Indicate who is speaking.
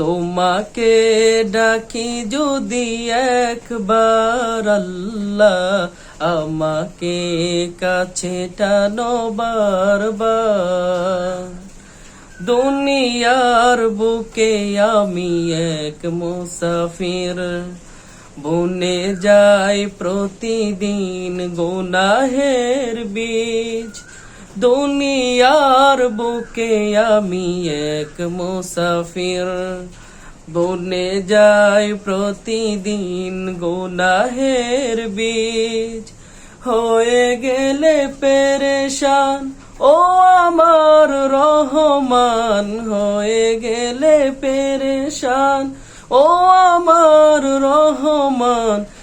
Speaker 1: তোমাকে ডাকি যদি একবার আল্লাহ আমাকে কাছে টানো বারবার। দুনিয়ার বুকে আমি এক মুসাফির, বনে যাই প্রতিদিন গোনাহের বীজ। দুনিয়ার বুকে আমি এক মুসাফির। বনে যাই প্রতিদিন গোনাহের বীজ। হয়ে গেলে পেরেশান, ও আমার রহমান। হয়ে গেলে পেরেশান, ও